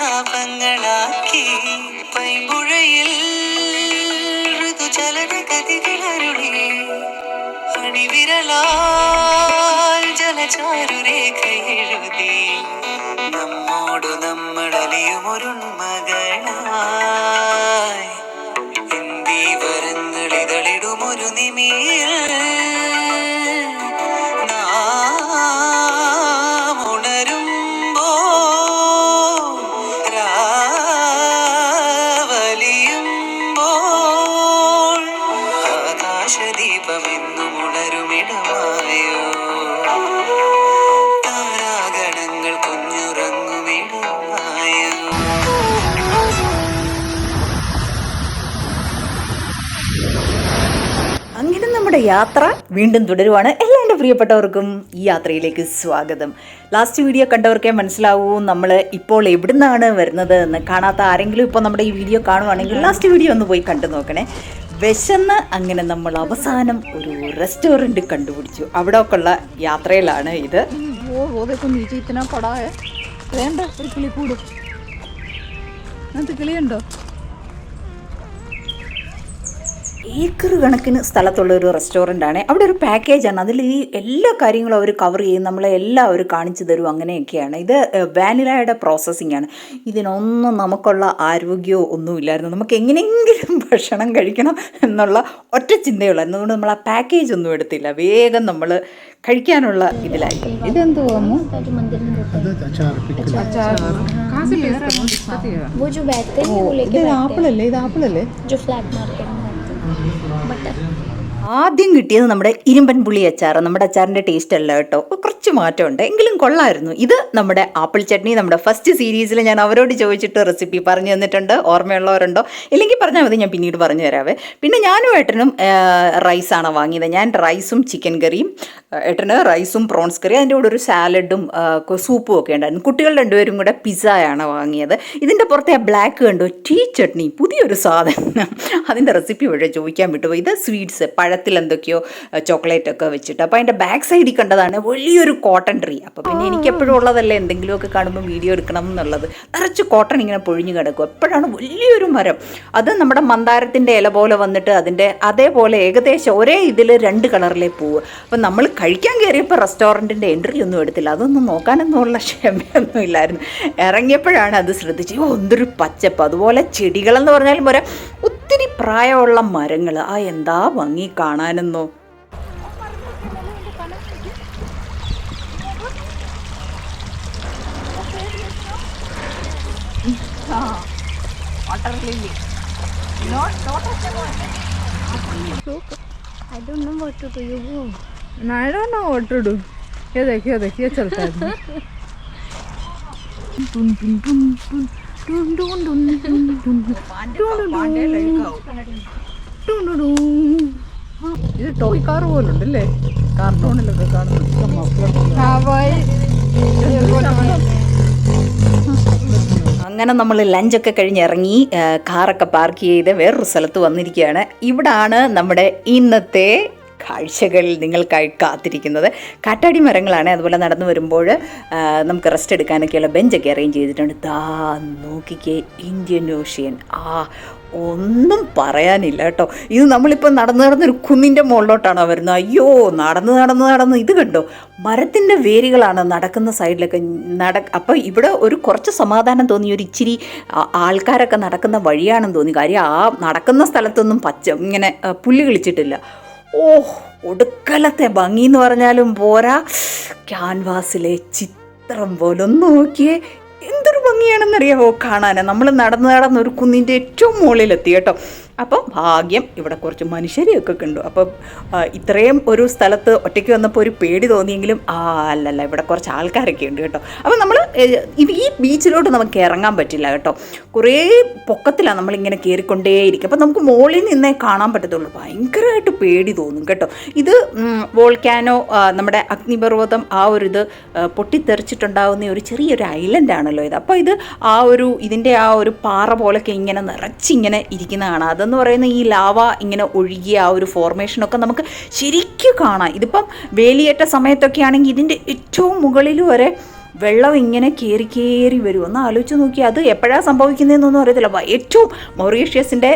പാപങ്ങൾ നനയുമ പൈമ്പുഴയിൽ ഋതുചലന കതികൾ അരുളി. അണിവിരലാൽ ജലചാരുരേഖയെഴുതി. നമ്മോട് നമ്മോടു നമ്മളലിയുമൊരു മകളാ. അങ്ങനെ നമ്മുടെ യാത്ര വീണ്ടും തുടരുവാണ് എല്ലാ എന്റെ പ്രിയപ്പെട്ടവർക്കും ഈ യാത്രയിലേക്ക് സ്വാഗതം. ലാസ്റ്റ് വീഡിയോ കണ്ടവർക്കേ മനസ്സിലാവൂ നമ്മൾ ഇപ്പോൾ എവിടുന്നാണ് വരുന്നത് എന്ന് കാണാത്ത ആരെങ്കിലും ഇപ്പോൾ നമ്മുടെ ഈ വീഡിയോ കാണുവാണെങ്കിൽ ലാസ്റ്റ് വീഡിയോ ഒന്ന് പോയി കണ്ടു നോക്കണേ. വിശന്ന് അങ്ങനെ നമ്മൾ അവസാനം ഒരു റെസ്റ്റോറന്റ് കണ്ടുപിടിച്ചു. അവിടെ ഒക്കെയുള്ള യാത്രയിലാണ് ഇത്. വേണ്ട ഒരു കിളിക്കൂടും. അങ്ങനത്തെ കിളിയുണ്ടോ? ഏക്കർ കണക്കിന് സ്ഥലത്തുള്ള ഒരു റെസ്റ്റോറന്റാണ് അവിടെ ഒരു പാക്കേജാണ് അതിൽ ഈ എല്ലാ കാര്യങ്ങളും അവർ കവർ ചെയ്യും. നമ്മളെ എല്ലാം അവർ കാണിച്ചു തരും. അങ്ങനെയൊക്കെയാണ്. ഇത് വാനിലയുടെ പ്രോസസ്സിംഗ് ആണ്. ഇതിനൊന്നും നമുക്കുള്ള ആരോഗ്യമോ ഒന്നുമില്ലായിരുന്നു നമുക്ക് എങ്ങനെയെങ്കിലും ഭക്ഷണം കഴിക്കണം എന്നുള്ള ഒറ്റ ചിന്തയുള്ള അതുകൊണ്ട് നമ്മൾ ആ പാക്കേജ് ഒന്നും എടുത്തില്ല. വേഗം നമ്മൾ കഴിക്കാനുള്ള ഇതിലായി ഇതെന്തോ ഇത് ആപ്പിളല്ലേ? ഇത് ആപ്പിളല്ലേ? Flat market. muerta. ആദ്യം കിട്ടിയത് നമ്മുടെ ഇരുമ്പൻ പുളി അച്ചാർ. നമ്മുടെ അച്ചാറിന്റെ ടേസ്റ്റ് അല്ല കേട്ടോ. കുറച്ച് മാറ്റമുണ്ട്. എങ്കിലും കൊള്ളായിരുന്നു. ഇത് നമ്മുടെ ആപ്പിൾ ചട്നി നമ്മുടെ ഫസ്റ്റ് സീരീസിൽ ഞാൻ അവരോട് ചോദിച്ചിട്ട് റെസിപ്പി പറഞ്ഞു തന്നിട്ടുണ്ട്. ഓർമ്മയുള്ളവരുണ്ടോ? ഇല്ലെങ്കിൽ പറഞ്ഞാൽ മതി ഞാൻ പിന്നീട് പറഞ്ഞു തരാവേ. പിന്നെ ഞാനും ഏട്ടനും റൈസാണ് വാങ്ങിയത്. ഞാൻ റൈസും ചിക്കൻ കറിയും ഏട്ടന് റൈസും പ്രോൺസ് കറിയും അതിന്റെ കൂടെ ഒരു സാലഡും സൂപ്പും ഒക്കെ ഉണ്ടായിരുന്നു. കുട്ടികൾ രണ്ടുപേരും കൂടെ പിസ്സയാണ് വാങ്ങിയത്. ഇതിന്റെ പുറത്തെ ആ ബ്ലാക്ക് കണ്ടോ? ടീ ചട്നി പുതിയൊരു സാധനം. അതിന്റെ റെസിപ്പി വഴി ചോദിക്കാൻ വിട്ടുപോയി. ഇത് സ്വീറ്റ്സ് പഴ പഴത്തിൽ എന്തൊക്കെയോ ചോക്ലേറ്റ് ഒക്കെ വെച്ചിട്ട്. അപ്പോൾ അതിന്റെ ബാക്ക് സൈഡിൽ കണ്ടതാണ് വലിയൊരു കോട്ടൺ ട്രീ അപ്പോൾ പിന്നെ എനിക്ക് എപ്പോഴും ഉള്ളതല്ലേ എന്തെങ്കിലുമൊക്കെ കാണുമ്പോൾ വീഡിയോ എടുക്കണം എന്നുള്ളത്. നിറച്ച് കോട്ടൺ ഇങ്ങനെ പൊഴിഞ്ഞു കിടക്കും. എപ്പോഴാണ് വലിയൊരു മരം. അത് നമ്മുടെ മന്ദാരത്തിന്റെ ഇല പോലെ വന്നിട്ട് അതിന്റെ അതേപോലെ ഏകദേശം ഒരേ ഇതിൽ രണ്ട് കളറിലെ പൂവ് അപ്പം നമ്മൾ കഴിക്കാൻ കയറിയപ്പോൾ റെസ്റ്റോറന്റിന്റെ എൻട്രി ഒന്നും എടുത്തില്ല. അതൊന്നും നോക്കാനൊന്നുമുള്ള ക്ഷമയൊന്നും ഇല്ലായിരുന്നു. ഇറങ്ങിയപ്പോഴാണ് അത് ശ്രദ്ധിച്ചത്. ഓ എന്തൊരു പച്ചപ്പ്. അതുപോലെ ചെടികളെന്ന് പറഞ്ഞാലും ഒരു ഒത്തിരി പ്രായമുള്ള മരങ്ങൾ ആ എന്താ ഭംഗി കാണാനെന്നോ I don't know what to do you वो I don't know what to do. ये देखिए ये देखिए चलता है टुन टुन टुन टुन ഇത് ടോയ് കാർ പോലുണ്ട് അല്ലേ കാർട്ടൂണിലൊക്കെ കാണുന്നു അങ്ങനെ നമ്മൾ ലഞ്ചൊക്കെ കഴിഞ്ഞ് ഇറങ്ങി കാറൊക്കെ പാർക്ക് ചെയ്ത് വേറൊരു സ്ഥലത്ത് വന്നിരിക്കുകയാണ്. ഇവിടാണ് നമ്മുടെ ഇന്നത്തെ കാഴ്ചകൾ നിങ്ങൾക്കായി കാത്തിരിക്കുന്നത്. കാറ്റാടി മരങ്ങളാണ്. അതുപോലെ നടന്നു വരുമ്പോൾ നമുക്ക് റെസ്റ്റ് എടുക്കാനൊക്കെയുള്ള ബെഞ്ചൊക്കെ അറേഞ്ച് ചെയ്തിട്ടുണ്ട്. ദാ നോക്കിക്കേ ഇന്ത്യൻ ഓഷ്യൻ ആ ഒന്നും പറയാനില്ല കേട്ടോ. ഇത് നമ്മളിപ്പോൾ നടന്ന് നടന്നൊരു കുന്നിന്റെ മുകളിലോട്ടാണ് വരുന്നത്? അയ്യോ നടന്ന് നടന്ന് നടന്ന്. ഇത് കണ്ടോ? മരത്തിന്റെ വേരുകളാണ് നടക്കുന്ന സൈഡിലൊക്കെ നട അപ്പോൾ ഇവിടെ ഒരു കുറച്ച് സമാധാനം തോന്നി ഒരു ഇച്ചിരി ആൾക്കാരൊക്കെ നടക്കുന്ന വഴിയാണെന്ന് തോന്നി. കാര്യം ആ നടക്കുന്ന സ്ഥലത്തൊന്നും പച്ച ഇങ്ങനെ പുല്ല് കിളിച്ചിട്ടില്ല. ഓ ഒടുക്കലത്തെ ഭംഗി എന്ന് പറഞ്ഞാലും പോരാ. ക്യാൻവാസിലെ ചിത്രം പോലെ ഒന്ന് നോക്കിയേ എന്തൊരു ഭംഗിയാണെന്നറിയാമോ കാണാൻ നമ്മൾ നടന്ന് നടന്ന് ഒരു കുന്നിന്റെ ഏറ്റവും മുകളിലെത്തി കേട്ടോ. അപ്പം ഭാഗ്യം ഇവിടെ കുറച്ച് മനുഷ്യരെയൊക്കെ കണ്ടു. അപ്പോൾ ഇത്രയും ഒരു സ്ഥലത്ത് ഒറ്റയ്ക്ക് വന്നപ്പോൾ ഒരു പേടി തോന്നിയെങ്കിലും ആ അല്ലല്ല ഇവിടെ കുറച്ച് ആൾക്കാരൊക്കെ ഉണ്ട് കേട്ടോ. അപ്പം നമ്മൾ ഈ ബീച്ചിലോട്ട് നമുക്ക് ഇറങ്ങാൻ പറ്റില്ല കേട്ടോ. കുറേ പൊക്കത്തിലാണ് നമ്മളിങ്ങനെ കയറിക്കൊണ്ടേയിരിക്കും അപ്പം നമുക്ക് മുകളിൽ നിന്നേ കാണാൻ പറ്റത്തുള്ളൂ. ഭയങ്കരമായിട്ട് പേടി തോന്നും കേട്ടോ. ഇത് വോൾക്കാനോ നമ്മുടെ അഗ്നിപർവതം ആ ഒരു ഇത് പൊട്ടിത്തെറിച്ചിട്ടുണ്ടാകുന്ന ഒരു ചെറിയൊരു ഐലൻഡ് ആണല്ലോ ഇത്. അപ്പോൾ ഇത് ആ ഒരു ഇതിന്റെ ആ ഒരു പാറ പോലൊക്കെ ഇങ്ങനെ നിറച്ചിങ്ങനെ ഇരിക്കുന്നതാണ് അതെന്ന് പറയുന്ന ഈ ലാവ ഇങ്ങനെ ഒഴുകിയ ആ ഒരു ഫോർമേഷനൊക്കെ നമുക്ക് ശരിക്കും കാണാം. ഇതിപ്പം വേലിയേറ്റ സമയത്തൊക്കെ ആണെങ്കിൽ ഇതിന്റെ ഏറ്റവും മുകളിൽ വരെ വെള്ളം ഇങ്ങനെ കയറി കയറി വരും. ഒന്ന് ആലോചിച്ച് നോക്കി അത് എപ്പോഴാണ് സംഭവിക്കുന്നതെന്നൊന്നും അറിയത്തില്ല. ഏറ്റവും മൊറീഷ്യസിന്റെ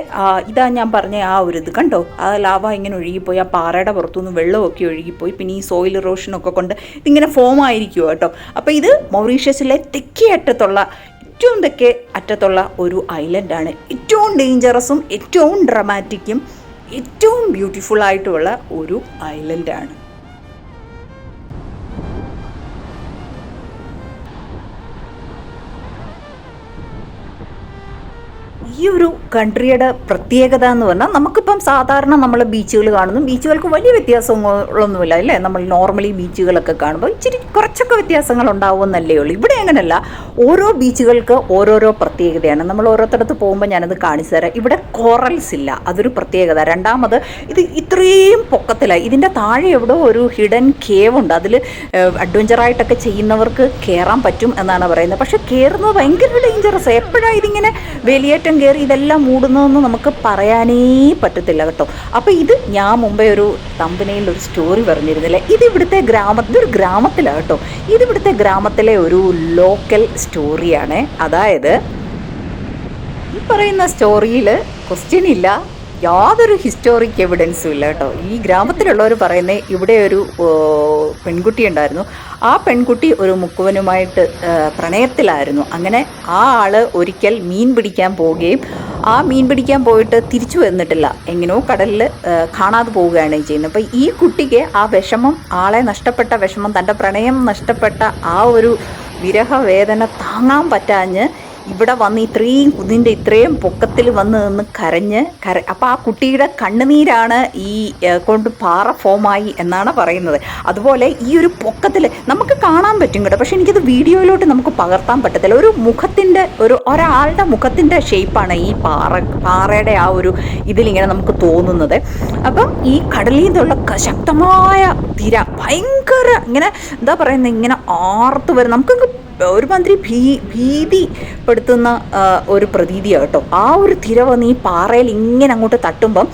ഇതാ ഞാൻ പറഞ്ഞ ആ ഒരു ഇത് കണ്ടോ? ആ ലാവ ഇങ്ങനെ ഒഴുകിപ്പോയി ആ പാറയുടെ പുറത്തുനിന്ന് വെള്ളമൊക്കെ ഒഴുകിപ്പോയി. പിന്നെ ഈ സോയിൽ ഇറോഷനൊക്കെ കൊണ്ട് ഇതിങ്ങനെ ഫോം ആയിരിക്കുമോ കേട്ടോ. അപ്പോൾ ഇത് മൊറീഷ്യസിലെ തെക്കേ അറ്റത്തുള്ള ഏറ്റവും തെക്കേ അറ്റത്തുള്ള ഒരു ഐലൻഡാണ് ഏറ്റവും ഡേഞ്ചറസും ഏറ്റവും ഡ്രമാറ്റിക്കും ഏറ്റവും ബ്യൂട്ടിഫുൾ ആയിട്ടുള്ള ഒരു ഐലൻഡാണ് ഈ ഒരു കൺട്രിയുടെ പ്രത്യേകത എന്ന് പറഞ്ഞാൽ നമുക്കിപ്പം സാധാരണ നമ്മൾ ബീച്ചുകൾ കാണുന്നു. ബീച്ചുകൾക്ക് വലിയ വ്യത്യാസങ്ങളൊന്നുമില്ല അല്ലേ? നമ്മൾ നോർമലി ബീച്ചുകളൊക്കെ കാണുമ്പോൾ ഇച്ചിരി കുറച്ചൊക്കെ വ്യത്യാസങ്ങൾ ഉണ്ടാവുമെന്നല്ലേ ഉള്ളൂ. ഇവിടെ അങ്ങനെയല്ല ഓരോ ബീച്ചുകൾക്ക് ഓരോരോ പ്രത്യേകതയാണ്. നമ്മൾ ഓരോരുത്തടത്ത് പോകുമ്പോൾ ഞാനത് കാണിച്ചു തരാം. ഇവിടെ കോറൽസ് ഇല്ല. അതൊരു പ്രത്യേകത. രണ്ടാമത് ഇത് ഇത്രയും പൊക്കത്തിലായി. ഇതിന്റെ താഴെ എവിടെയോ ഒരു ഹിഡൻ കേവ് ഉണ്ട്. അതിൽ അഡ്വഞ്ചറായിട്ടൊക്കെ ചെയ്യുന്നവർക്ക് കയറാൻ പറ്റും എന്നാണ് പറയുന്നത്. പക്ഷേ കയറുന്നത് ഭയങ്കര ഡേഞ്ചറസ് എപ്പോഴാണ് ഇതിങ്ങനെ വേലിയേറ്റം കയറി ഇതെല്ലാം മൂടുന്നതെന്ന് നമുക്ക് പറയാനേ പറ്റത്തില്ല കേട്ടോ. അപ്പോൾ ഇത് ഞാൻ മുമ്പേ ഒരു തമ്പനയിൽ ഒരു സ്റ്റോറി പറഞ്ഞിരുന്നില്ലേ? ഇത് ഗ്രാമ ഇതൊരു ഗ്രാമത്തിലാണ് കേട്ടോ. ഇത് ഗ്രാമത്തിലെ ഒരു ലോക്കൽ സ്റ്റോറിയാണ്. അതായത് ഈ പറയുന്ന സ്റ്റോറിയിൽ ക്വസ്റ്റ്യൻ ഇല്ല. യാതൊരു ഹിസ്റ്റോറിക് എവിഡൻസും ഇല്ല കേട്ടോ. ഈ ഗ്രാമത്തിലുള്ളവർ പറയുന്നത് ഇവിടെ ഒരു പെൺകുട്ടി ഉണ്ടായിരുന്നു. ആ പെൺകുട്ടി ഒരു മുക്കുവനുമായിട്ട് പ്രണയത്തിലായിരുന്നു. അങ്ങനെ ആ ആൾ ഒരിക്കൽ മീൻ പിടിക്കാൻ പോവുകയും ആ മീൻ പിടിക്കാൻ പോയിട്ട് തിരിച്ചു വന്നിട്ടില്ല. എങ്ങനെയോ കടലിൽ കാണാതെ പോവുകയാണ് ചെയ്യുന്നത്. അപ്പോൾ ഈ കുട്ടിക്ക് ആ വിഷമം ആളെ നഷ്ടപ്പെട്ട വിഷമം തന്റെ പ്രണയം നഷ്ടപ്പെട്ട ആ ഒരു വിരഹവേദന താങ്ങാൻ പറ്റാഞ്ഞ് ഇവിടെ വന്ന് ഇത്രയും കുതിന്റെ ഇത്രയും പൊക്കത്തിൽ വന്ന് നിന്ന് കരഞ്ഞ് കര അപ്പോൾ ആ കുട്ടിയുടെ കണ്ണുനീരാണ് ഈ കൊണ്ട് പാറ ഫോമായി എന്നാണ് പറയുന്നത്. അതുപോലെ ഈ ഒരു പൊക്കത്തിൽ നമുക്ക് കാണാൻ പറ്റും കേട്ടോ. പക്ഷേ എനിക്കത് വീഡിയോയിലോട്ട് നമുക്ക് പകർത്താൻ പറ്റത്തില്ല. ഒരു മുഖത്തിന്റെ ഒരു ഒരാളുടെ മുഖത്തിന്റെ ഷേപ്പാണ് ഈ പാറ പാറയുടെ ആ ഒരു ഇതിലിങ്ങനെ നമുക്ക് തോന്നുന്നത്. അപ്പം ഈ കടലിൽ നിന്നുള്ള ശക്തമായ തിര ഭയങ്കര ഇങ്ങനെ എന്താ പറയുന്നത് ഇങ്ങനെ ആർത്ത് വരും. നമുക്ക് ഒരുമാതിരി ഭീ ഭീതിപ്പെടുത്തുന്ന ആ, ഒരു പ്രതീതിയാണ് കേട്ടോ. ആ ഒരു തിര നീ പാറയിൽ ഇങ്ങനെ അങ്ങോട്ട് തട്ടുമ്പം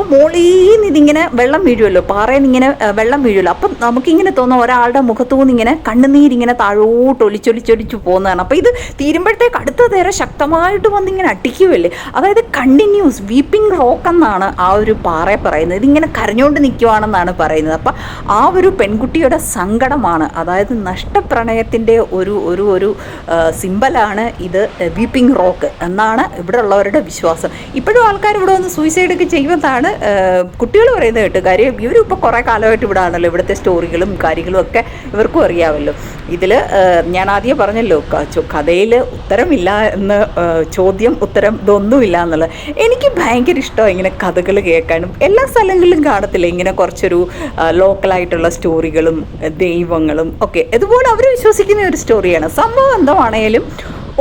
അപ്പം മോളീ ഇതിങ്ങനെ വെള്ളം വീഴുമല്ലോ പാറയിൽ ഇങ്ങനെ വെള്ളം വീഴുമല്ലോ അപ്പം നമുക്കിങ്ങനെ തോന്നും ഒരാളുടെ മുഖത്തു നിന്ന് ഇങ്ങനെ കണ്ണുനീരിങ്ങനെ താഴോട്ട് ഒലിച്ചൊലിച്ചൊലിച്ച് പോകുന്നതാണ്. അപ്പോൾ ഇത് തീരുമ്പോഴത്തേക്ക് അടുത്ത നേരം ശക്തമായിട്ട് വന്നിങ്ങനെ അട്ടിക്കുകയല്ലേ അതായത് കണ്ടിന്യൂസ് വീപ്പിംഗ് റോക്ക് എന്നാണ് ആ ഒരു പാറ പറയുന്നത്. ഇതിങ്ങനെ കരഞ്ഞുകൊണ്ട് നിൽക്കുവാണെന്നാണ് പറയുന്നത്. അപ്പം ആ ഒരു പെൺകുട്ടിയുടെ സങ്കടമാണ്. അതായത് നഷ്ടപ്രണയത്തിന്റെ ഒരു ഒരു ഒരു സിമ്പലാണ് ഇത് വീപ്പിംഗ് റോക്ക് എന്നാണ് ഇവിടെ ഉള്ളവരുടെ വിശ്വാസം. ഇപ്പോഴും ആൾക്കാർ ഇവിടെ വന്ന് സൂയിസൈഡ് ഒക്കെ കുട്ടികൾ പറയുന്നത് കേട്ട് കാര്യം ഇവരിപ്പോൾ കുറേ കാലമായിട്ട് ഇവിടെ ആണല്ലോ ഇവിടുത്തെ സ്റ്റോറികളും കാര്യങ്ങളും ഒക്കെ ഇവർക്കും അറിയാമല്ലോ. ഇതിൽ ഞാൻ ആദ്യം പറഞ്ഞല്ലോ കഥയിൽ ഉത്തരമില്ല എന്ന് ചോദ്യം ഉത്തരം ഇതൊന്നുമില്ല എന്നുള്ളത്. എനിക്ക് ഭയങ്കര ഇഷ്ടമാണ് ഇങ്ങനെ കഥകൾ കേൾക്കാനും. എല്ലാ സ്ഥലങ്ങളിലും കാണത്തില്ല ഇങ്ങനെ കുറച്ചൊരു ലോക്കലായിട്ടുള്ള സ്റ്റോറികളും ദൈവങ്ങളും ഒക്കെ. ഇതുപോലെ അവർ വിശ്വസിക്കുന്ന ഒരു സ്റ്റോറിയാണ്. സംഭവം എന്താണെങ്കിലും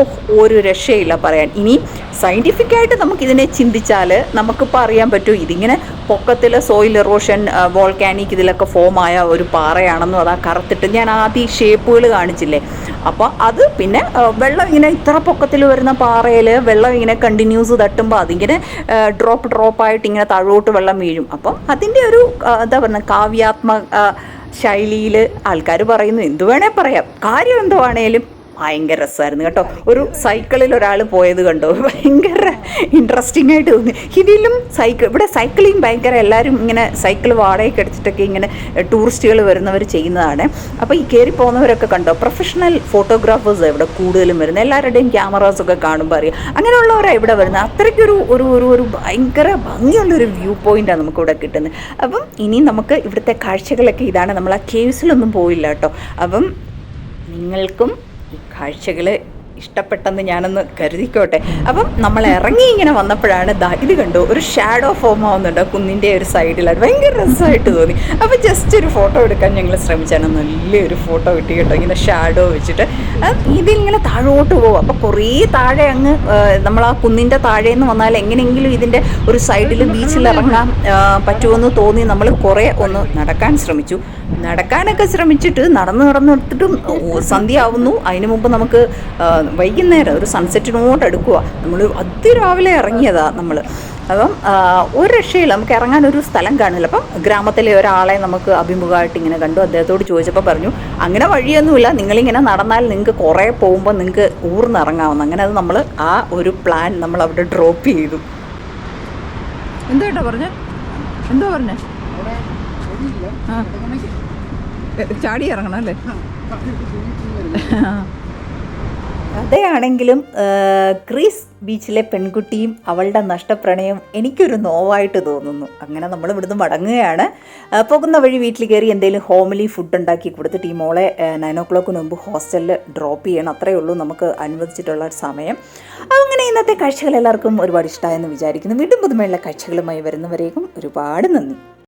ഓഹ് ഒരു രക്ഷയില്ല പറയാൻ. ഇനി സയന്റിഫിക് ആയിട്ട് നമുക്കിതിനെ ചിന്തിച്ചാൽ നമുക്കിപ്പോൾ അറിയാൻ പറ്റും ഇതിങ്ങനെ പൊക്കത്തിൽ സോയിൽ എറോഷൻ വോൾക്കാനിക് ഇതിലൊക്കെ ഫോം ആയ ഒരു പാറയാണെന്നും അതാ കറുത്തിട്ട് ഞാൻ ആദ്യം ഷേപ്പുകൾ കാണിച്ചില്ലേ. അപ്പോൾ അത് പിന്നെ വെള്ളം ഇങ്ങനെ ഇത്ര പൊക്കത്തിൽ വരുന്ന പാറയിൽ വെള്ളം ഇങ്ങനെ കണ്ടിന്യൂസ് തട്ടുമ്പോൾ അതിങ്ങനെ ഡ്രോപ്പ് ഡ്രോപ്പായിട്ട് ഇങ്ങനെ താഴോട്ട് വെള്ളം വീഴും. അപ്പം അതിന്റെ ഒരു എന്താ പറയുക കാവ്യാത്മക ശൈലിയിൽ ആൾക്കാർ പറയുന്നു എന്തു വേണേൽ പറയാം. കാര്യം എന്തുവാണേലും ഭയങ്കര രസമായിരുന്നു കേട്ടോ. ഒരു സൈക്കിളിൽ ഒരാൾ പോയത് കണ്ടോ? ഭയങ്കര ഇൻട്രസ്റ്റിംഗ് ആയിട്ട് തോന്നി. ഇതിലും സൈക്കിൾ ഇവിടെ സൈക്കിളിങ് ഭയങ്കര എല്ലാവരും ഇങ്ങനെ സൈക്കിൾ വാടകയ്ക്ക് എടുത്തിട്ടൊക്കെ ഇങ്ങനെ ടൂറിസ്റ്റുകൾ വരുന്നവർ ചെയ്യുന്നതാണ്. അപ്പോൾ ഈ കയറി പോകുന്നവരൊക്കെ കണ്ടോ? പ്രൊഫഷണൽ ഫോട്ടോഗ്രാഫേഴ്സ് ഇവിടെ കൂടുതലും വരുന്നത് എല്ലാവരുടെയും ക്യാമറാസൊക്കെ കാണുമ്പോൾ അറിയാം. അങ്ങനെയുള്ളവരാണ് ഇവിടെ വരുന്നത് അത്രയ്ക്കൊരു ഒരു ഒരു ഒരു ഭയങ്കര ഭംഗിയുള്ളൊരു വ്യൂ പോയിന്റാണ് നമുക്കിവിടെ കിട്ടുന്നത് അപ്പം ഇനി നമുക്ക് ഇവിടുത്തെ കാഴ്ചകളൊക്കെ ഇതാണ്. നമ്മൾ ആ കേവ്സിലൊന്നും പോയില്ല കേട്ടോ. അപ്പം നിങ്ങൾക്കും കാഴ്ചകൾ ഇഷ്ടപ്പെട്ടെന്ന് ഞാനൊന്ന് കരുതിക്കോട്ടെ. അപ്പം നമ്മൾ ഇറങ്ങി ഇങ്ങനെ വന്നപ്പോഴാണ് ദാ ഇത് കണ്ടു ഒരു ഷാഡോ ഫോം ആവുന്നുണ്ട് കുന്നിന്റെ ഒരു സൈഡിലായിട്ട് ഭയങ്കര രസമായിട്ട് തോന്നി. അപ്പോൾ ജസ്റ്റ് ഒരു ഫോട്ടോ എടുക്കാൻ ഞങ്ങൾ ശ്രമിച്ചാണ്. നല്ലൊരു ഫോട്ടോ കിട്ടി കേട്ടോ. ഇങ്ങനെ ഷാഡോ വെച്ചിട്ട് ഇതിങ്ങനെ താഴോട്ട് പോകും അപ്പോൾ കുറേ താഴെ അങ്ങ് നമ്മൾ ആ കുന്നിന്റെ താഴെ നിന്ന് വന്നാൽ എങ്ങനെയെങ്കിലും ഇതിന്റെ ഒരു സൈഡിൽ ബീച്ചിൽ ഇറങ്ങാൻ പറ്റുമെന്ന് തോന്നി. നമ്മൾ കുറേ ഒന്ന് നടക്കാൻ ശ്രമിച്ചു. നടക്കാനൊക്കെ ശ്രമിച്ചിട്ട് നടന്ന് നടന്നെടുത്തിട്ടും സന്ധ്യയാവുന്നു. സന്ധ്യ ആവുന്നു അതിന് മുമ്പ് നമുക്ക് വൈകുന്നേരം ഒരു സൺസെറ്റിനോട് അടുക്കുക നമ്മൾ അതിരാവിലെ ഇറങ്ങിയതാ നമ്മൾ അപ്പം ഒരു രക്ഷയില്ല നമുക്ക് ഇറങ്ങാൻ ഒരു സ്ഥലം കാണില്ല അപ്പം ഗ്രാമത്തിലെ ഒരാളെ നമുക്ക് അഭിമുഖമായിട്ട് ഇങ്ങനെ കണ്ടു അദ്ദേഹത്തോട് ചോദിച്ചപ്പോൾ പറഞ്ഞു അങ്ങനെ വഴിയൊന്നുമില്ല നിങ്ങളിങ്ങനെ നടന്നാൽ നിങ്ങൾക്ക് കുറേ പോകുമ്പോൾ നിങ്ങൾക്ക് ഊർന്നിറങ്ങാവുന്ന അങ്ങനെ അത് നമ്മൾ ആ ഒരു പ്ലാൻ നമ്മൾ അവിടെ ഡ്രോപ്പ് ചെയ്തു എന്താ കേട്ടോ പറഞ്ഞേ എന്തോ പറഞ്ഞേ ആ ചാടി ഇറങ്ങണം അല്ലേ കഥയാണെങ്കിലും ക്രീസ് ബീച്ചിലെ പെൺകുട്ടിയും അവളുടെ നഷ്ടപ്രണയം എനിക്കൊരു നോവായിട്ട് തോന്നുന്നു. അങ്ങനെ നമ്മൾ ഇവിടുന്ന് മടങ്ങുകയാണ്. പോകുന്ന വഴി വീട്ടിൽ കയറി എന്തെങ്കിലും ഹോമിലി ഫുഡ് ഉണ്ടാക്കി കൊടുത്തിട്ട് ഈ മോളെ നയൻ ഓ ക്ലോക്കിന് മുമ്പ് ഹോസ്റ്റലിൽ ഡ്രോപ്പ് ചെയ്യണം. അത്രയേ ഉള്ളൂ നമുക്ക് അനുവദിച്ചിട്ടുള്ള ഒരു സമയം. അങ്ങനെ ഇന്നത്തെ കാഴ്ചകൾ എല്ലാവർക്കും ഒരുപാട് ഇഷ്ടമായെന്ന് വിചാരിക്കുന്നു. വീണ്ടും പുതുമയുള്ള കാഴ്ചകളുമായി വരുന്നവരേക്കും ഒരുപാട് നന്ദി.